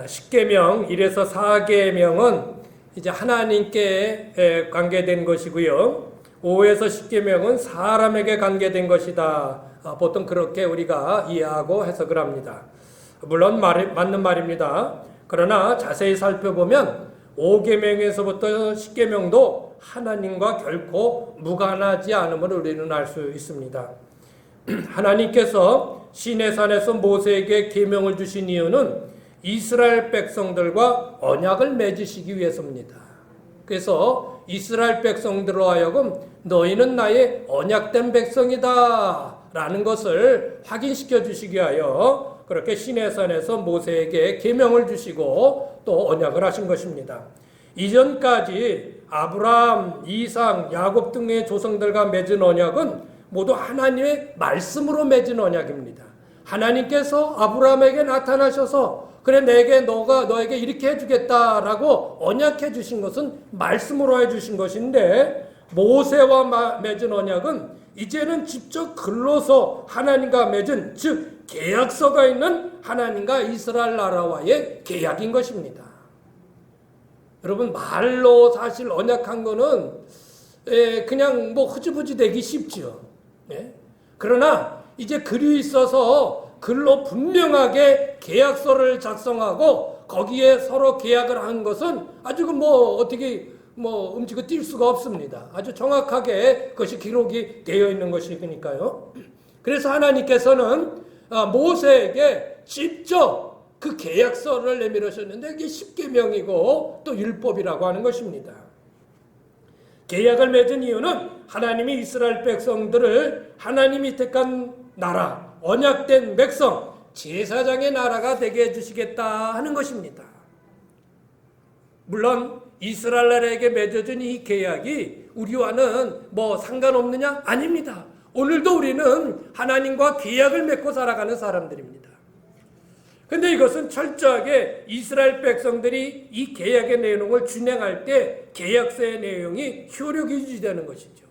10계명 1에서 4계명은 이제 하나님께 에, 관계된 것이고요. 5에서 10계명은 사람에게 관계된 것이다. 아, 보통 그렇게 우리가 이해하고 해석을 합니다. 물론 말이, 맞는 말입니다. 그러나 자세히 살펴보면 5계명에서부터 10계명도 하나님과 결코 무관하지 않음을 우리는 알 수 있습니다. 하나님께서 시내산에서 모세에게 계명을 주신 이유는 이스라엘 백성들과 언약을 맺으시기 위해서입니다. 그래서 이스라엘 백성들로 하여금 너희는 나의 언약된 백성이다 라는 것을 확인시켜 주시기 위하여 그렇게 시내산에서 모세에게 계명을 주시고 또 언약을 하신 것입니다. 이전까지 아브라함, 이상, 야곱 등의 조상들과 맺은 언약은 모두 하나님의 말씀으로 맺은 언약입니다. 하나님께서 아브라함에게 나타나셔서 그래 내게 너가 너에게 이렇게 해주겠다라고 언약해 주신 것은 말씀으로 해 주신 것인데 모세와 맺은 언약은 이제는 직접 글로서 하나님과 맺은 즉 계약서가 있는 하나님과 이스라엘 나라와의 계약인 것입니다. 여러분 말로 사실 언약한 거는 에, 그냥 뭐 흐지부지 되기 쉽죠. 예? 그러나 이제 글이 있어서 글로 분명하게 계약서를 작성하고 거기에 서로 계약을 한 것은 아주 뭐 어떻게 뭐 움직여 뛸 수가 없습니다. 아주 정확하게 그것이 기록이 되어 있는 것이니까요. 그래서 하나님께서는 아, 모세에게 직접 그 계약서를 내밀으셨는데 이게 십계명이고 또 율법이라고 하는 것입니다. 계약을 맺은 이유는 하나님이 이스라엘 백성들을 하나님이 택한 나라, 언약된 백성, 제사장의 나라가 되게 해주시겠다 하는 것입니다. 물론 이스라엘 나라에게 맺어진 이 계약이 우리와는 뭐 상관없느냐? 아닙니다. 오늘도 우리는 하나님과 계약을 맺고 살아가는 사람들입니다. 근데 이것은 철저하게 이스라엘 백성들이 이 계약의 내용을 준행할 때 계약서의 내용이 효력이 유지되는 것이죠.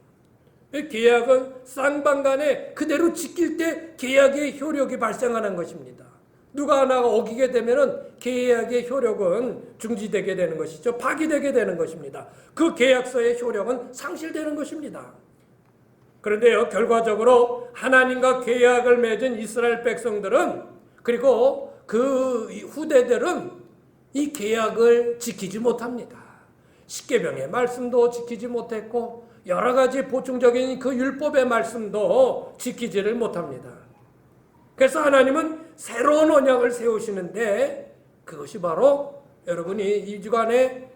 계약은 쌍방간에 그대로 지킬 때 계약의 효력이 발생하는 것입니다. 누가 하나가 어기게 되면은 계약의 효력은 중지되게 되는 것이죠. 파기되게 되는 것입니다. 그 계약서의 효력은 상실되는 것입니다. 그런데요, 결과적으로 하나님과 계약을 맺은 이스라엘 백성들은 그리고 그 후대들은 이 계약을 지키지 못합니다. 십계명의 말씀도 지키지 못했고 여러 가지 보충적인 그 율법의 말씀도 지키지를 못합니다. 그래서 하나님은 새로운 언약을 세우시는데 그것이 바로 여러분이 이 주간에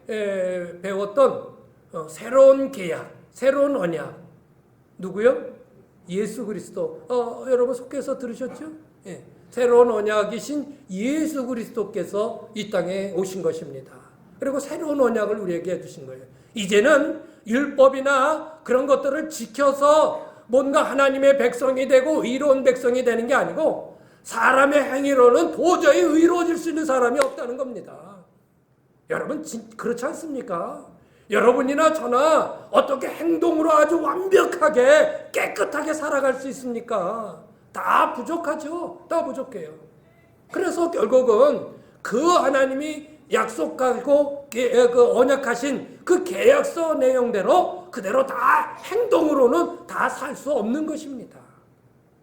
배웠던 어, 새로운 계약, 새로운 언약 누구요? 예수 그리스도. 어, 여러분 속해서 들으셨죠? 예. 새로운 언약이신 예수 그리스도께서 이 땅에 오신 것입니다. 그리고 새로운 언약을 우리에게 해주신 거예요. 이제는 율법이나 그런 것들을 지켜서 뭔가 하나님의 백성이 되고 의로운 백성이 되는 게 아니고 사람의 행위로는 도저히 의로워질 수 있는 사람이 없다는 겁니다. 여러분 그렇지 않습니까? 여러분이나 저나 어떻게 행동으로 아주 완벽하게 깨끗하게 살아갈 수 있습니까? 다 부족하죠. 다 부족해요. 그래서 결국은 그 하나님이 약속하고 그 언약하신 그 계약서 내용대로 그대로 다 행동으로는 다 살 수 없는 것입니다.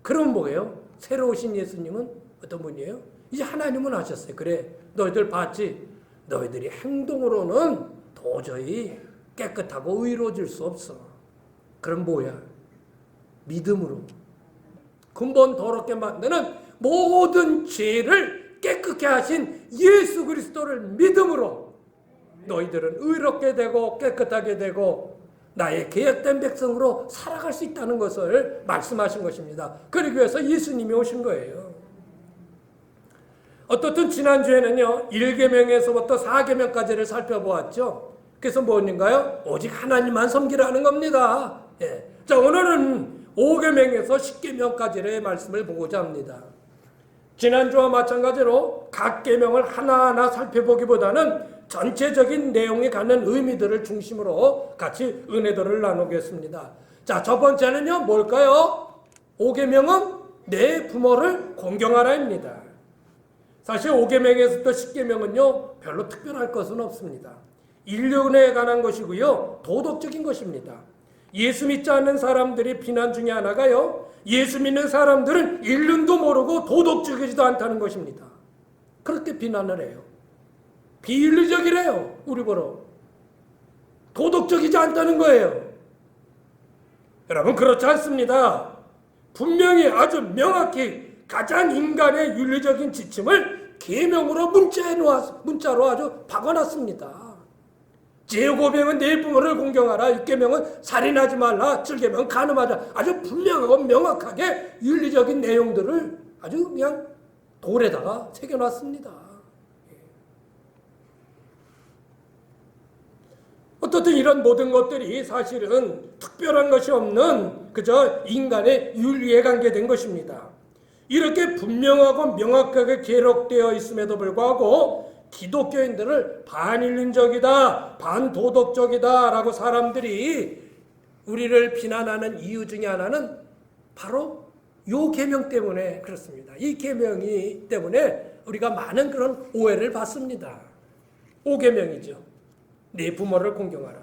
그럼 뭐예요? 새로 오신 예수님은 어떤 분이에요? 이제 하나님은 하셨어요. 그래, 너희들 봤지? 너희들이 행동으로는 도저히 깨끗하고 의로워질 수 없어. 그럼 뭐야? 믿음으로. 근본 더럽게 만드는 모든 죄를 깨끗게 하신 예수 그리스도를 믿음으로 너희들은 의롭게 되고 깨끗하게 되고 나의 계획된 백성으로 살아갈 수 있다는 것을 말씀하신 것입니다. 그러기 위해서 예수님이 오신 거예요. 어떻든 지난주에는요, 1계명에서부터 4계명까지를 살펴보았죠. 그래서 뭔가요? 오직 하나님만 섬기라는 겁니다. 예. 자, 오늘은 5계명에서 10계명까지의 말씀을 보고자 합니다. 지난주와 마찬가지로 각 계명을 하나하나 살펴보기보다는 전체적인 내용이 갖는 의미들을 중심으로 같이 은혜들을 나누겠습니다. 자, 첫 번째는요, 뭘까요? 5계명은 내 부모를 공경하라입니다. 사실 5계명에서부터 10계명은요 별로 특별할 것은 없습니다. 인륜에 관한 것이고요 도덕적인 것입니다. 예수 믿지 않는 사람들이 비난 중에 하나가요 예수 믿는 사람들은 인륜도 모르고 도덕적이지도 않다는 것입니다. 그렇게 비난을 해요. 비윤리적이래요 우리 보러 도덕적이지 않다는 거예요. 여러분 그렇지 않습니다. 분명히 아주 명확히 가장 인간의 윤리적인 지침을 계명으로 문자에 놓았, 문자로 아주 박아놨습니다. 제5계명은 내 부모를 공경하라. 6계명은 살인하지 말라. 7계명은 간음하자. 아주 분명하고 명확하게 윤리적인 내용들을 아주 그냥 돌에다가 새겨놨습니다. 어떻든 이런 모든 것들이 사실은 특별한 것이 없는 그저 인간의 윤리에 관계된 것입니다. 이렇게 분명하고 명확하게 기록되어 있음에도 불구하고 기독교인들을 반인륜적이다, 반도덕적이다라고 사람들이 우리를 비난하는 이유 중에 하나는 바로 요 계명 때문에 그렇습니다. 이 계명이 때문에 우리가 많은 그런 오해를 받습니다. 오계명이죠. 네 부모를 공경하라.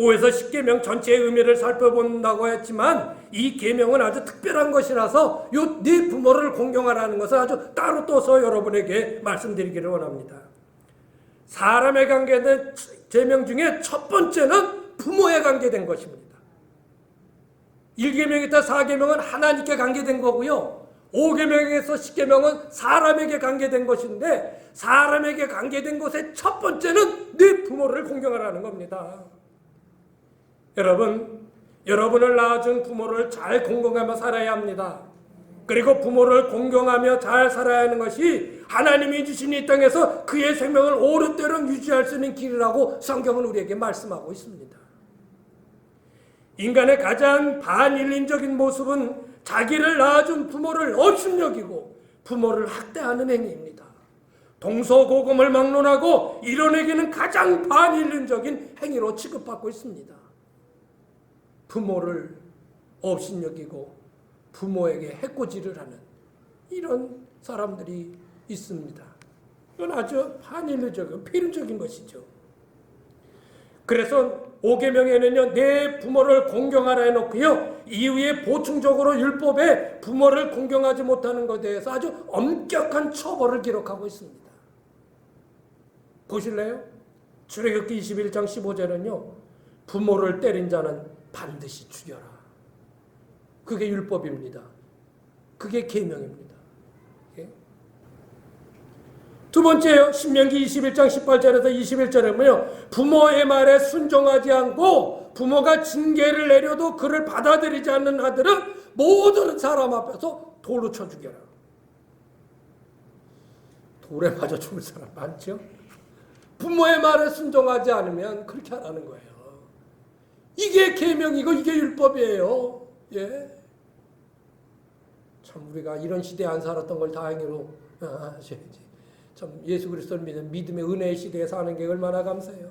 5에서 10계명 전체의 의미를 살펴본다고 했지만 이 계명은 아주 특별한 것이라서 요네 부모를 공경하라는 것을 아주 따로 떠서 여러분에게 말씀드리기를 원합니다. 사람에 관계된 제명 중에 첫 번째는 부모에 관계된 것입니다. 1계명부터 4계명은 하나님께 관계된 거고요. 5계명에서 10계명은 사람에게 관계된 것인데 사람에게 관계된 것의 첫 번째는 네 부모를 공경하라는 겁니다. 여러분, 여러분을 낳아준 부모를 잘 공경하며 살아야 합니다. 그리고 부모를 공경하며 잘 살아야 하는 것이 하나님이 주신 이 땅에서 그의 생명을 오랫도록 유지할 수 있는 길이라고 성경은 우리에게 말씀하고 있습니다. 인간의 가장 반인륜적인 모습은 자기를 낳아준 부모를 업신여기고 부모를 학대하는 행위입니다. 동서고금을 막론하고 이뤄내기는 가장 반인륜적인 행위로 취급받고 있습니다. 부모를 업신여기고 부모에게 해코지를 하는 이런 사람들이 있습니다. 이건 아주 반인륜적이고 필연적인 것이죠. 그래서 5계명에는요 내 부모를 공경하라 해놓고요 이후에 보충적으로 율법에 부모를 공경하지 못하는 것에 대해서 아주 엄격한 처벌을 기록하고 있습니다. 보실래요? 출애굽기 21장 15절은요 부모를 때린 자는 반드시 죽여라. 그게 율법입니다. 그게 계명입니다. 예? 두 번째요. 신명기 21장 18절에서 21절에 뭐요? 부모의 말에 순종하지 않고 부모가 징계를 내려도 그를 받아들이지 않는 아들은 모든 사람 앞에서 돌로 쳐 죽여라. 돌에 맞아 죽을 사람 많죠? 부모의 말에 순종하지 않으면 그렇게 하라는 거예요. 이게 계명이고 이게 율법이에요. 예. 참 우리가 이런 시대에 안 살았던 걸 다행히로 아셔야지. 참 예수 그리스도를 믿는 믿음의 은혜의 시대에 사는 게 얼마나 감사해요.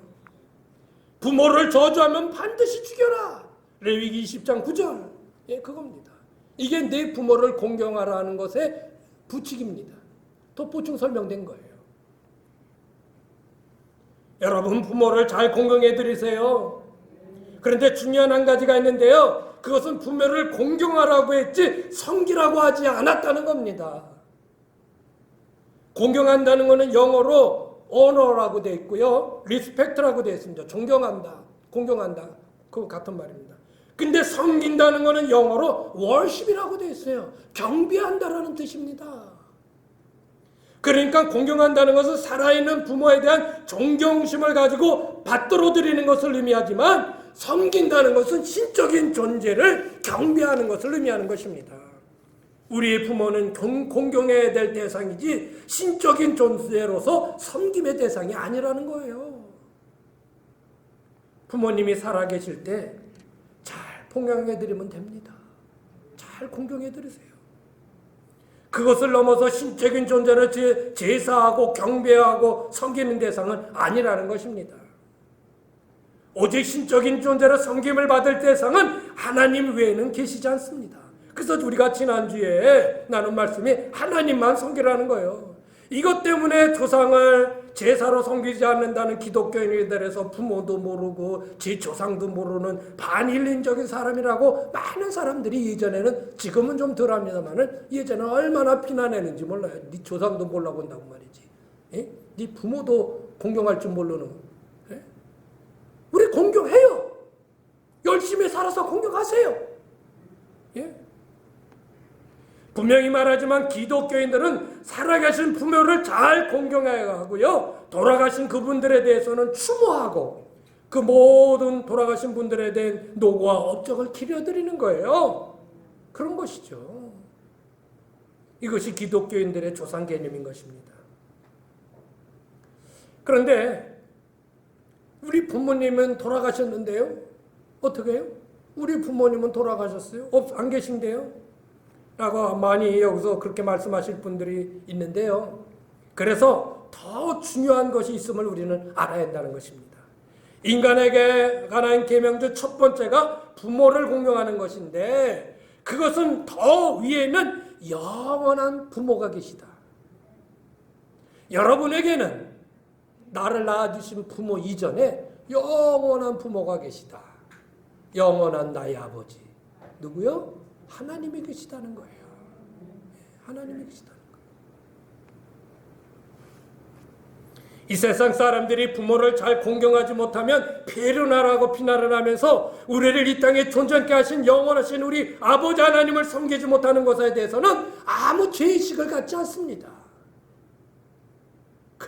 부모를 저주하면 반드시 죽여라. 레위기 20장 9절. 예, 그겁니다. 이게 내 부모를 공경하라는 것의 부칙입니다. 덧보충 설명된 거예요. 여러분 부모를 잘 공경해 드리세요. 그런데 중요한 한 가지가 있는데요. 그것은 부모를 공경하라고 했지 성기라고 하지 않았다는 겁니다. 공경한다는 것은 영어로 honor라고 되어 있고요. respect라고 되어 있습니다. 존경한다, 공경한다. 그거 같은 말입니다. 근데 섬긴다는 것은 영어로 worship이라고 되어 있어요. 경배한다라는 뜻입니다. 그러니까 공경한다는 것은 살아있는 부모에 대한 존경심을 가지고 받들어 드리는 것을 의미하지만 섬긴다는 것은 신적인 존재를 경배하는 것을 의미하는 것입니다. 우리의 부모는 공경해야 될 대상이지 신적인 존재로서 섬김의 대상이 아니라는 거예요. 부모님이 살아계실 때 잘 봉양해드리면 됩니다. 잘 공경해드리세요. 그것을 넘어서 신적인 존재를 제, 제사하고 경배하고 섬기는 대상은 아니라는 것입니다. 오직 신적인 존재로 섬김을 받을 대상은 하나님 외에는 계시지 않습니다. 그래서 우리가 지난주에 나눈 말씀이 하나님만 섬기라는 거예요. 이것 때문에 조상을 제사로 섬기지 않는다는 기독교인들에서 부모도 모르고 지 조상도 모르는 반일린적인 사람이라고 많은 사람들이 예전에는 지금은 좀 덜합니다만은 예전에 얼마나 피난했는지 몰라요. 네 조상도 몰라고 한다고 말이지. 예? 네 부모도 공경할 줄 모르는. 공경해요. 열심히 살아서 공경하세요. 예? 분명히 말하지만 기독교인들은 살아계신 부모를 잘 공경해야 하고요. 돌아가신 그분들에 대해서는 추모하고 그 모든 돌아가신 분들에 대한 노고와 업적을 기려드리는 거예요. 그런 것이죠. 이것이 기독교인들의 조상 개념인 것입니다. 그런데 우리 부모님은 돌아가셨는데요. 어떻게 해요? 우리 부모님은 돌아가셨어요? 없, 안 계신데요? 라고 많이 여기서 그렇게 말씀하실 분들이 있는데요. 그래서 더 중요한 것이 있음을 우리는 알아야 한다는 것입니다. 인간에게 관한 계명 중첫 번째가 부모를 공경하는 것인데 그것은 더 위에는 영원한 부모가 계시다. 여러분에게는 나를 낳아주신 부모 이전에 영원한 부모가 계시다. 영원한 나의 아버지. 누구요? 하나님이 계시다는 거예요. 하나님이 계시다는. 이 세상 사람들이 부모를 잘 공경하지 못하면 배려나라고 비난을 하면서 우리를 이 땅에 존재케 하신 영원하신 우리 아버지 하나님을 섬기지 못하는 것에 대해서는 아무 죄의식을 갖지 않습니다.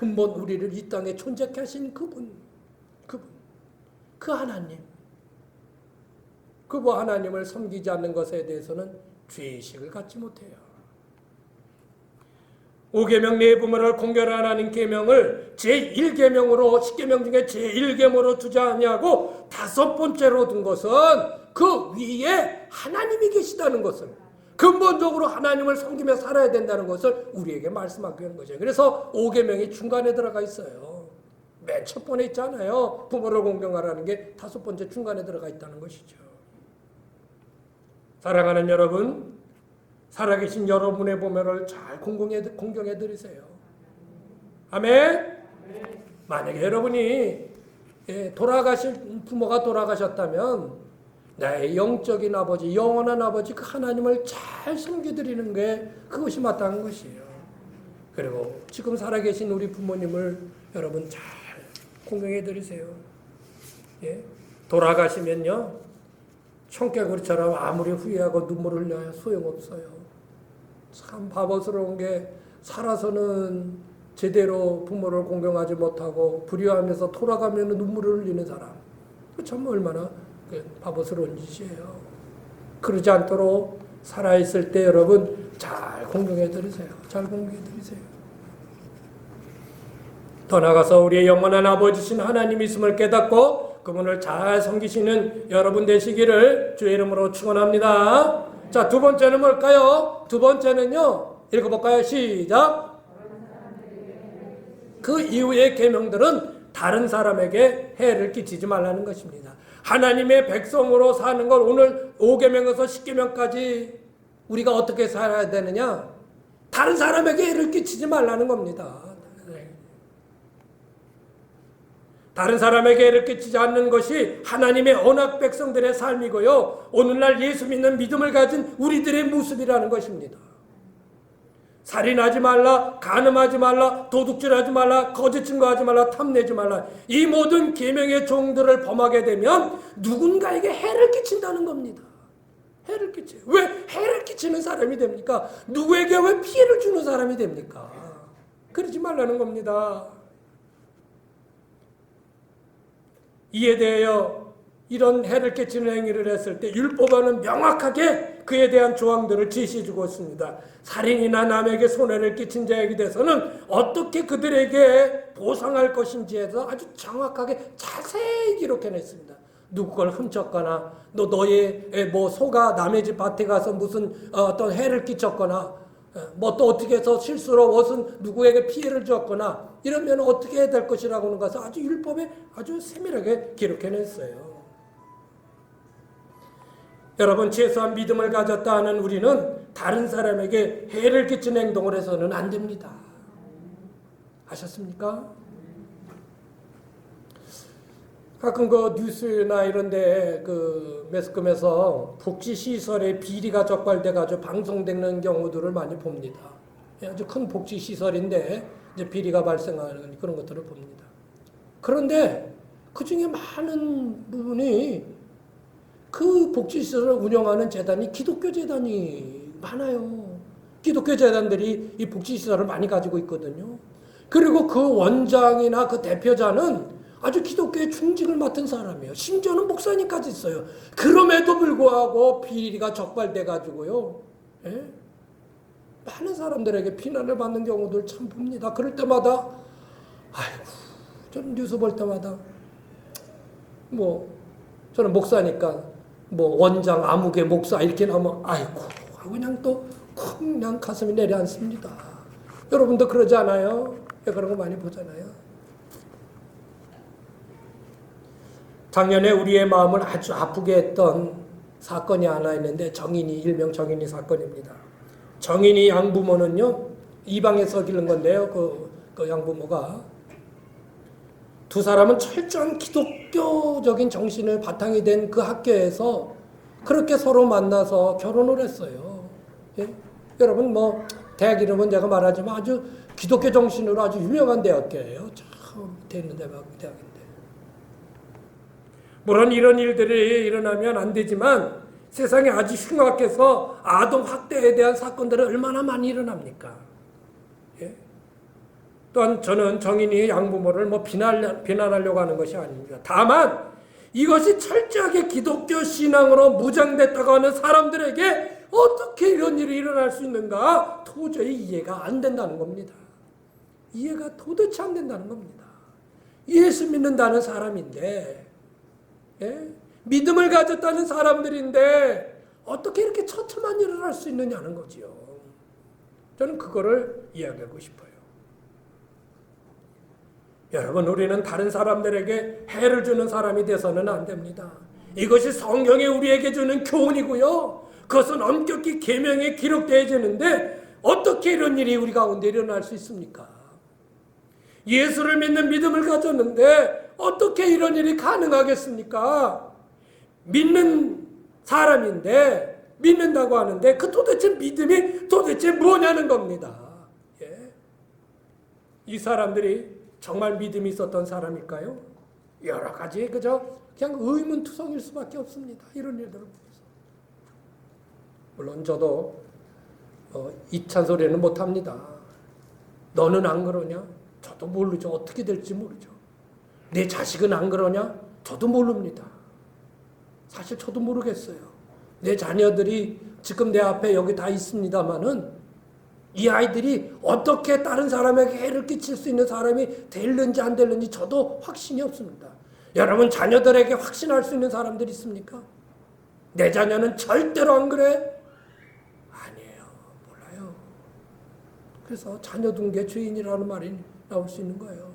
근본 우리를 이 땅에 존재케 하신 그분, 그분, 그 하나님, 그분 하나님을 섬기지 않는 것에 대해서는 죄의식을 갖지 못해요. 오계명 네 부모를 공경하라는 계명을 제1계명으로 10계명 중에 제1계명으로 두지 않냐고 다섯 번째로 둔 것은 그 위에 하나님이 계시다는 것을 근본적으로 하나님을 섬기며 살아야 된다는 것을 우리에게 말씀하고 있는 거죠. 그래서 5계명이 중간에 들어가 있어요. 맨 첫 번에 있잖아요. 부모를 공경하라는 게 다섯 번째 중간에 들어가 있다는 것이죠. 사랑하는 여러분, 살아계신 여러분의 부모를 잘 공경해, 드리세요. 아멘. 만약에 여러분이 예, 돌아가실 부모가 돌아가셨다면 나의 영적인 아버지, 영원한 아버지 그 하나님을 잘 섬겨드리는 게 그것이 마땅한 것이에요. 그리고 지금 살아계신 우리 부모님을 여러분 잘 공경해 드리세요. 예? 돌아가시면요. 청개구리처럼 아무리 후회하고 눈물을 흘려야 소용없어요. 참 바보스러운 게 살아서는 제대로 부모를 공경하지 못하고 불효하면서 돌아가면 눈물을 흘리는 사람. 그참 얼마나 그 바보스러운 짓이에요. 그러지 않도록 살아있을 때 여러분 잘 공경해 드리세요. 잘 공경해 드리세요. 더 나아가서 우리의 영원한 아버지신 하나님 있음을 깨닫고 그분을 잘 섬기시는 여러분 되시기를 주의 이름으로 축원합니다. 자, 두 번째는 뭘까요? 두 번째는요. 읽어 볼까요? 시작. 그 이후의 계명들은 다른 사람에게 해를 끼치지 말라는 것입니다. 하나님의 백성으로 사는 걸 오늘 5계명에서 10계명까지 우리가 어떻게 살아야 되느냐? 다른 사람에게 해를 끼치지 말라는 겁니다. 다른 사람에게 해를 끼치지 않는 것이 하나님의 언약 백성들의 삶이고요. 오늘날 예수 믿는 믿음을 가진 우리들의 모습이라는 것입니다. 살인하지 말라, 간음하지 말라, 도둑질하지 말라, 거짓 증거하지 말라, 탐내지 말라. 이 모든 계명의 종들을 범하게 되면 누군가에게 해를 끼친다는 겁니다. 해를 끼쳐. 왜 해를 끼치는 사람이 됩니까? 누구에게 왜 피해를 주는 사람이 됩니까? 그러지 말라는 겁니다. 이에 대하여 이런 해를 끼치는 행위를 했을 때 율법에는 명확하게 그에 대한 조항들을 제시해 주고 있습니다. 살인이나 남에게 손해를 끼친 자에게 대해서는 어떻게 그들에게 보상할 것인지에서 아주 정확하게 자세히 기록해냈습니다. 누구 걸 훔쳤거나 너 너의 뭐 소가 남의 집 밭에 가서 무슨 어떤 해를 끼쳤거나 뭐 또 어떻게 해서 실수로 무슨 누구에게 피해를 줬거나 이러면 어떻게 해야 될 것이라고 하는 것을 아주 율법에 아주 세밀하게 기록해냈어요. 여러분 최소한 믿음을 가졌다 하는 우리는 다른 사람에게 해를 끼치는 행동을 해서는 안 됩니다. 아셨습니까? 가끔 그 뉴스나 이런데 그 매스컴에서 복지 시설에 비리가 적발돼 가지고 방송되는 경우들을 많이 봅니다. 예, 아주 큰 복지 시설인데 이제 비리가 발생하는 그런 것들을 봅니다. 그런데 그 중에 많은 부분이 그 복지 시설을 운영하는 재단이 기독교 재단이 많아요. 기독교 재단들이 이 복지 시설을 많이 가지고 있거든요. 그리고 그 원장이나 그 대표자는 아주 기독교의 중직을 맡은 사람이에요. 심지어는 목사님까지 있어요. 그럼에도 불구하고 비리가 적발돼 가지고요. 예? 많은 사람들에게 비난을 받는 경우들 참 봅니다. 그럴 때마다 아이고 저는 뉴스 볼 때마다 뭐 저는 목사니까 뭐 원장 아무개 목사 이렇게 나오면 아이고 그냥 또 그냥 가슴이 내려앉습니다. 여러분도 그러지 않아요? 예, 그런 거 많이 보잖아요. 작년에 우리의 마음을 아주 아프게 했던 사건이 하나 있는데 정인이 일명 정인이 사건입니다. 정인이 양부모는요 이방에서 기른 건데요. 그, 그 양부모가 두 사람은 철저한 기독교적인 정신을 바탕이 된 그 학교에서 그렇게 서로 만나서 결혼을 했어요. 예? 여러분 뭐 대학 이름은 제가 말하지만 아주 기독교 정신으로 아주 유명한 대학교예요. 참 밑에 있는 대학인데. 물론 이런 일들이 일어나면 안 되지만 세상에 아주 흉악해서 아동 학대에 대한 사건들은 얼마나 많이 일어납니까? 예? 또한 저는 정인이 양부모를 뭐 비난, 비난하려고 하는 것이 아닙니다. 다만 이것이 철저하게 기독교 신앙으로 무장됐다고 하는 사람들에게 어떻게 이런 일이 일어날 수 있는가 도저히 이해가 안 된다는 겁니다. 이해가 도대체 안 된다는 겁니다. 예수 믿는다는 사람인데 예? 믿음을 가졌다는 사람들인데 어떻게 이렇게 처참한 일을 할 수 있느냐는 거지요. 저는 그거를 이야기하고 싶어요. 여러분, 우리는 다른 사람들에게 해를 주는 사람이 돼서는 안 됩니다. 이것이 성경이 우리에게 주는 교훈이고요. 그것은 엄격히 계명에 기록되어지는데 어떻게 이런 일이 우리 가운데 일어날 수 있습니까? 예수를 믿는 믿음을 가졌는데 어떻게 이런 일이 가능하겠습니까? 믿는 사람인데 믿는다고 하는데 그 도대체 믿음이 도대체 뭐냐는 겁니다. 예. 이 사람들이 정말 믿음이 있었던 사람일까요? 여러 가지 그저 그냥 의문투성일 수밖에 없습니다. 이런 일들을 보면서 물론 저도 어, 이찬 소리는 못합니다. 너는 안 그러냐? 저도 모르죠. 어떻게 될지 모르죠. 내 자식은 안 그러냐? 저도 모릅니다. 사실 저도 모르겠어요. 내 자녀들이 지금 내 앞에 여기 다 있습니다만은 이 아이들이 어떻게 다른 사람에게 해를 끼칠 수 있는 사람이 될는지 안 될는지 저도 확신이 없습니다. 여러분 자녀들에게 확신할 수 있는 사람들 있습니까? 내 자녀는 절대로 안 그래? 아니에요. 몰라요. 그래서 자녀 둔게 죄인이라는 말이 나올 수 있는 거예요.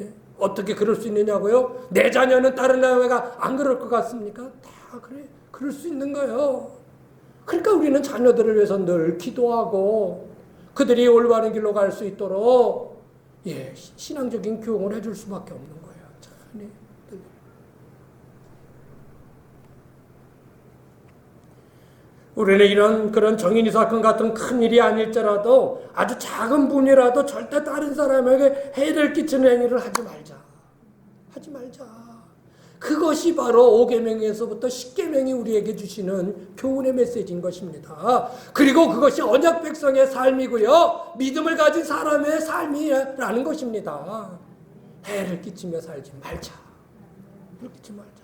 예? 어떻게 그럴 수 있느냐고요? 내 자녀는 다른 애가 안 그럴 것 같습니까? 다 그래. 그럴 수 있는 거예요. 그러니까 우리는 자녀들을 위해서 늘 기도하고 그들이 올바른 길로 갈 수 있도록 예, 신앙적인 교육을 해줄 수밖에 없는 거예요. 참, 네. 우리는 이런 그런 정인이 사건 같은 큰 일이 아닐지라도 아주 작은 분이라도 절대 다른 사람에게 해를 끼치는 행위를 하지 말자. 하지 말자. 그것이 바로 5계명에서부터 10계명이 우리에게 주시는 교훈의 메시지인 것입니다. 그리고 그것이 언약 백성의 삶이고요. 믿음을 가진 사람의 삶이라는 것입니다. 해를 끼치며 살지 말자. 해를 끼치 말자.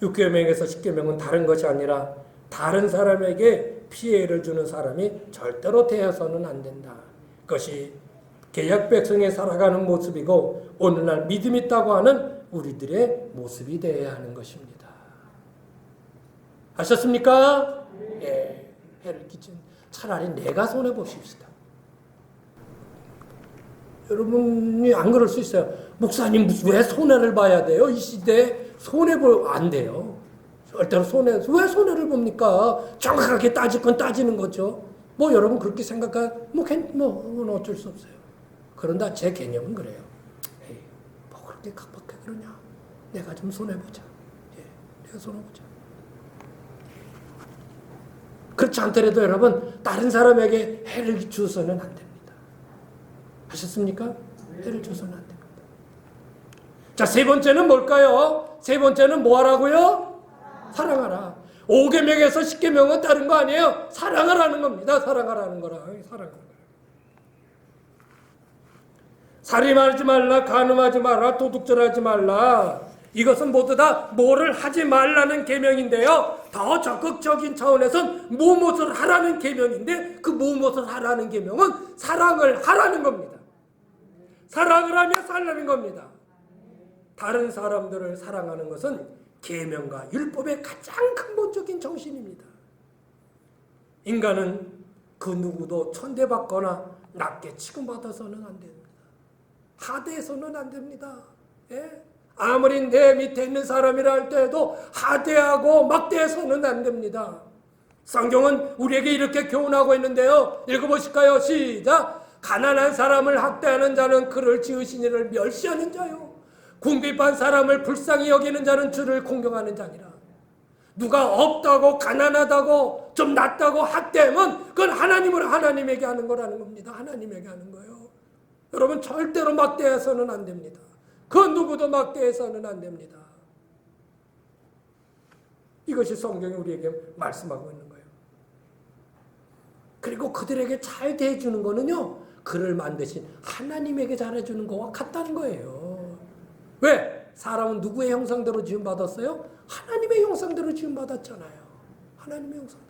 육계명에서 십계명은 다른 것이 아니라 다른 사람에게 피해를 주는 사람이 절대로 되어서는 안 된다. 그것이 개혁 백성에 살아가는 모습이고 오늘날 믿음 있다고 하는 우리들의 모습이 되어야 하는 것입니다. 아셨습니까? 예. 해를 끼친 차라리 내가 손해 보십시다. 여러분이 안 그럴 수 있어요. 목사님 왜 손해를 봐야 돼요? 이 시대에 손해 보안 돼요. 절대로 손해 왜 손해를 봅니까? 정확하게 따질 건 따지는 거죠. 뭐 여러분 그렇게 생각하 뭐, 괜- 뭐 어쩔 수 없어요. 그런다 제 개념은 그래요. 에이, 뭐 그렇게 각박해 그러냐? 내가 좀 손해 보자. 예, 내가 손해 보자. 그렇지 않더라도 여러분 다른 사람에게 해를 주어서는 안 됩니다. 하셨습니까? 해를 줘서는 안 됩니다. 자, 세 번째는 뭘까요? 세 번째는 뭐 하라고요? 사랑하라. 5계명에서 10계명은 다른 거 아니에요? 사랑하라는 겁니다. 사랑하라는 거라. 사랑하라. 살인하지 말라, 간음하지 말라, 도둑질하지 말라. 이것은 모두 다 뭐를 하지 말라는 계명인데요. 더 적극적인 차원에선 무엇을 하라는 계명인데 그 무엇을 하라는 계명은 사랑을 하라는 겁니다. 사랑을 하며 살라는 겁니다. 다른 사람들을 사랑하는 것은 계명과 율법의 가장 근본적인 정신입니다. 인간은 그 누구도 천대받거나 낮게 취급받아서는 안 됩니다. 하대해서는 안 됩니다. 예? 아무리 내 밑에 있는 사람이라 할 때도 하대하고 막대해서는 안 됩니다. 성경은 우리에게 이렇게 교훈하고 있는데요. 읽어보실까요? 시작. 가난한 사람을 학대하는 자는 그를 지으신 이를 멸시하는 자요. 궁핍한 사람을 불쌍히 여기는 자는 주를 공경하는 자니라. 누가 없다고 가난하다고 좀 낮다고 학대하면 그건 하나님을 하나님에게 하는 거라는 겁니다. 하나님에게 하는 거예요. 여러분 절대로 막대해서는 안 됩니다. 그 누구도 막대해서는 안 됩니다. 이것이 성경이 우리에게 말씀하고 있는 거예요. 그리고 그들에게 잘 대해주는 거는요, 그를 만드신 하나님에게 잘해주는 거와 같다는 거예요. 왜? 사람은 누구의 형상대로 지음 받았어요? 하나님의 형상대로 지음 받았잖아요. 하나님의 형상대로.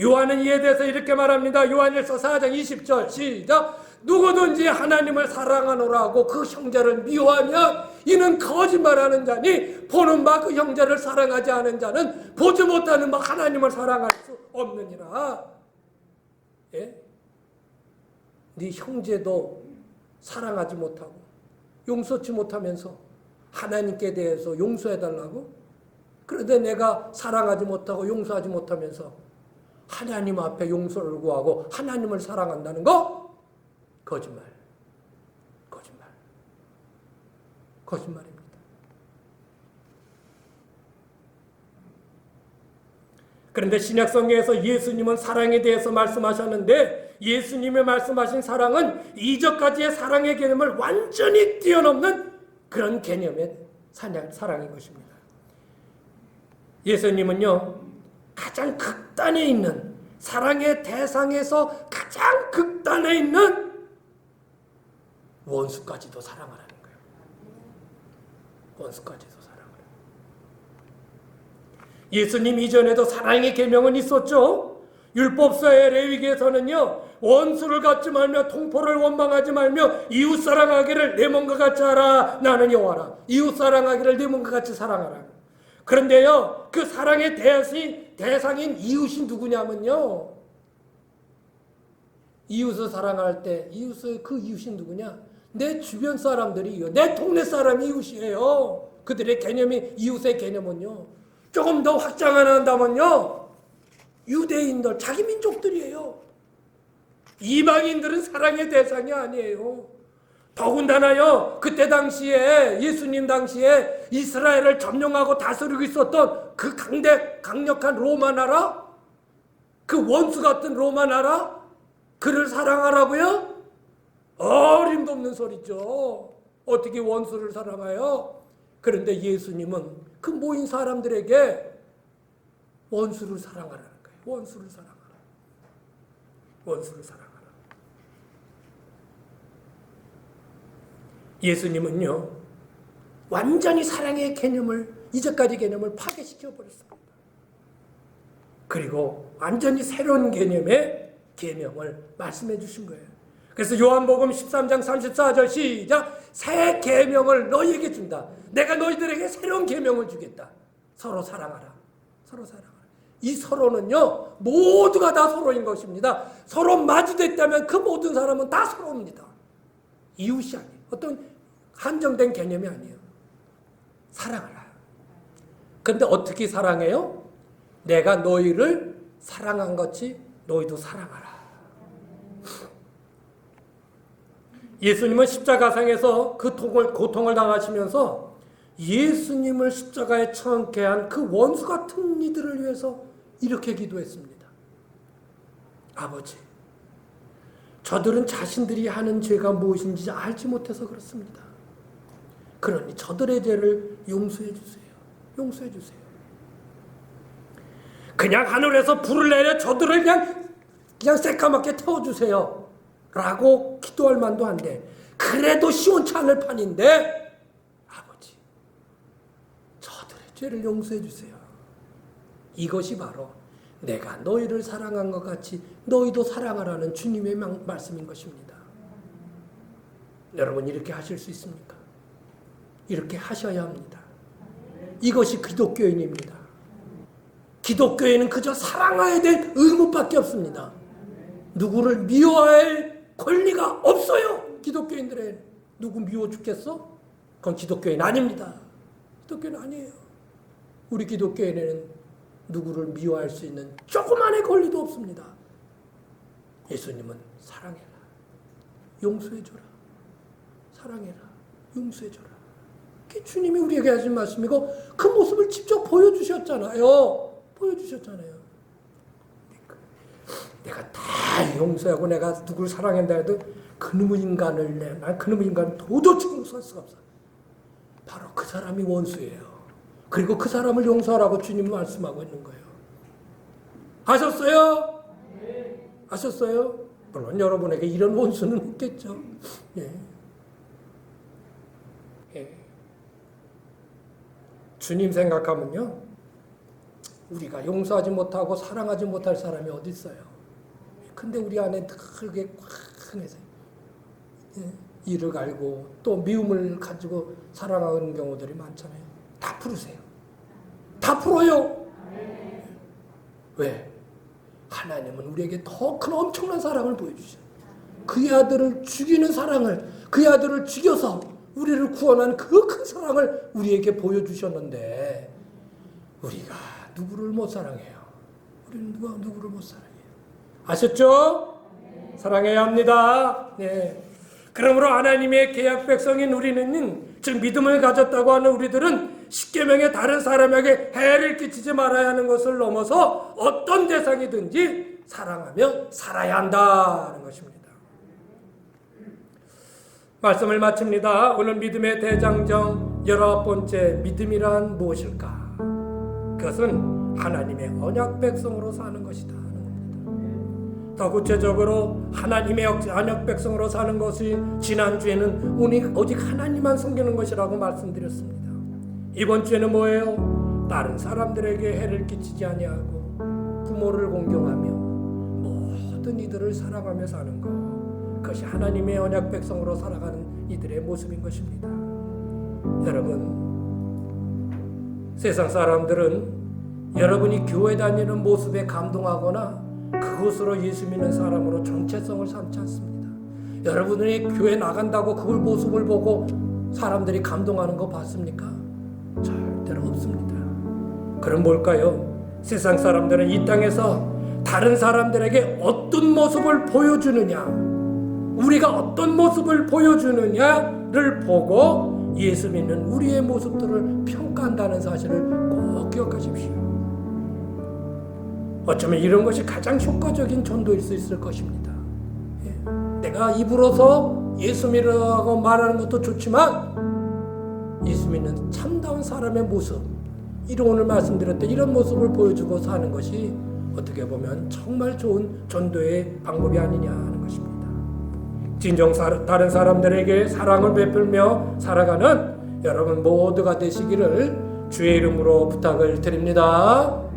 요한은 이에 대해서 이렇게 말합니다. 요한일서 4장 20절 시작. 누구든지 하나님을 사랑하노라고 그 형제를 미워하면 이는 거짓말하는 자니 보는 바 그 형제를 사랑하지 않은 자는 보지 못하는 바 하나님을 사랑할 수 없느니라. 예? 네 형제도 사랑하지 못하고 용서치 못하면서 하나님께 대해서 용서해 달라고? 그런데 내가 사랑하지 못하고 용서하지 못하면서 하나님 앞에 용서를 구하고 하나님을 사랑한다는 거? 거짓말. 거짓말. 거짓말입니다. 그런데 신약 성경에서 예수님은 사랑에 대해서 말씀하셨는데 예수님의 말씀하신 사랑은 이전까지의 사랑의 개념을 완전히 뛰어넘는 그런 개념의 사랑인 것입니다. 예수님은요, 가장 극단에 있는 사랑의 대상에서 가장 극단에 있는 원수까지도 사랑하라는 거예요. 원수까지도 사랑하라. 예수님 이전에도 사랑의 계명은 있었죠. 율법서의 레위기에서는요. 원수를 갖지 말며 통포를 원망하지 말며 이웃 사랑하기를 내 몸과 같이 하라. 나는 여호와라. 이웃 사랑하기를 내 몸과 같이 사랑하라. 그런데요. 그 사랑의 대상이, 대상인 이웃이 누구냐면요. 이웃을 사랑할 때 이웃의 그 이웃이 누구냐? 내 주변 사람들이요. 내 동네 사람이 이웃이에요. 그들의 개념이 이웃의 개념은요. 조금 더 확장을 한다면요. 유대인들, 자기 민족들이에요. 이방인들은 사랑의 대상이 아니에요. 더군다나요, 그때 당시에, 예수님 당시에 이스라엘을 점령하고 다스리고 있었던 그 강대, 강력한 로마 나라? 그 원수 같은 로마 나라? 그를 사랑하라고요? 어림도 없는 소리죠. 어떻게 원수를 사랑해요? 그런데 예수님은 그 모인 사람들에게 원수를 사랑하라는 거예요. 원수를 사랑하라. 원수를 사랑하라. 예수님은요, 완전히 사랑의 개념을, 이제까지 개념을 파괴시켜 버렸습니다. 그리고 완전히 새로운 개념의 계명을 말씀해 주신 거예요. 그래서 요한복음 13장 34절 시작 새 계명을 너희에게 준다. 내가 너희들에게 새로운 계명을 주겠다. 서로 사랑하라. 서로 사랑하라. 이 서로는요 모두가 다 서로인 것입니다. 서로 마주됐다면 그 모든 사람은 다 서로입니다. 이웃이 아니에요. 어떤 한정된 개념이 아니에요. 사랑하라. 근데 어떻게 사랑해요? 내가 너희를 사랑한 것이 너희도 사랑하라. 예수님은 십자가상에서 그 통을, 고통을 당하시면서 예수님을 십자가에 처하게 한그 원수 같은 이들을 위해서 이렇게 기도했습니다. 아버지, 저들은 자신들이 하는 죄가 무엇인지 알지 못해서 그렇습니다. 그러니 저들의 죄를 용서해 주세요. 용서해 주세요. 그냥 하늘에서 불을 내려 저들을 그냥 그냥 새까맣게 태워 주세요. 라고 기도할 만도 한데 그래도 시원치 않을 판인데 아버지 저들의 죄를 용서해 주세요. 이것이 바로 내가 너희를 사랑한 것 같이 너희도 사랑하라는 주님의 말- 말씀인 것입니다. 여러분 이렇게 하실 수 있습니까? 이렇게 하셔야 합니다. 이것이 기독교인입니다. 기독교인은 그저 사랑해야 될 의무밖에 없습니다. 누구를 미워할 권리가 없어요. 기독교인들의 누구 미워 죽겠어? 그건 기독교인 아닙니다. 기독교인 아니에요. 우리 기독교인에는 누구를 미워할 수 있는 조그만의 권리도 없습니다. 예수님은 사랑해라. 용서해줘라. 사랑해라. 용서해줘라. 주님이 우리에게 하신 말씀이고 그 모습을 직접 보여주셨잖아요. 보여주셨잖아요. 내가 다 용서하고 내가 누구를 사랑한다 해도 그놈의 인간을 내, 난 그놈의 인간을 도저히 용서할 수가 없어. 바로 그 사람이 원수예요. 그리고 그 사람을 용서하라고 주님은 말씀하고 있는 거예요. 아셨어요? 아셨어요? 물론 여러분에게 이런 원수는 없겠죠. 예. 예. 주님 생각하면요. 우리가 용서하지 못하고 사랑하지 못할 사람이 어디 있어요? 근데 우리 안에 그게 꽉 해서 예, 이를 갈고 또 미움을 가지고 살아가는 경우들이 많잖아요. 다 풀으세요. 다 풀어요. 왜? 하나님은 우리에게 더 큰 엄청난 사랑을 보여주셔요. 그의 아들을 죽이는 사랑을, 그의 아들을 죽여서 우리를 구원한 그 큰 사랑을 우리에게 보여주셨는데, 우리가 누구를 못 사랑해요? 우리는 누가 누구를 못 사랑해요? 아셨죠? 사랑해야 합니다. 네. 그러므로 하나님의 계약 백성인 우리는 즉 믿음을 가졌다고 하는 우리들은 십계명의 다른 사람에게 해를 끼치지 말아야 하는 것을 넘어서 어떤 대상이든지 사랑하며 살아야 한다는 것입니다. 말씀을 마칩니다. 오늘 믿음의 대장정 열아홉 번째 믿음이란 무엇일까? 그것은 하나님의 언약 백성으로 사는 것이다. 더 구체적으로 하나님의 언약 백성으로 사는 것이 지난주에는 오직 하나님만 섬기는 것이라고 말씀드렸습니다. 이번 주에는 뭐예요? 다른 사람들에게 해를 끼치지 아니하고 부모를 공경하며 모든 이들을 사랑하며 사는 것. 그것이 하나님의 언약 백성으로 살아가는 이들의 모습인 것입니다. 여러분, 세상 사람들은 여러분이 교회 다니는 모습에 감동하거나 그것으로 예수 믿는 사람으로 정체성을 삼지 않습니다. 여러분이 교회 나간다고 그 모습을 보고 사람들이 감동하는 거 봤습니까? 절대로 없습니다. 그럼 뭘까요? 세상 사람들은 이 땅에서 다른 사람들에게 어떤 모습을 보여주느냐, 우리가 어떤 모습을 보여주느냐를 보고 예수 믿는 우리의 모습들을 평가한다는 사실을 꼭 기억하십시오. 어쩌면 이런 것이 가장 효과적인 전도일 수 있을 것입니다. 예. 내가 입으로서 예수 믿으라고 말하는 것도 좋지만 예수 믿는 참다운 사람의 모습, 이런 오늘 말씀드렸던 이런 모습을 보여주고 사는 것이 어떻게 보면 정말 좋은 전도의 방법이 아니냐 하는 것입니다. 진정 다른 사람들에게 사랑을 베풀며 살아가는 여러분 모두가 되시기를 주의 이름으로 부탁을 드립니다.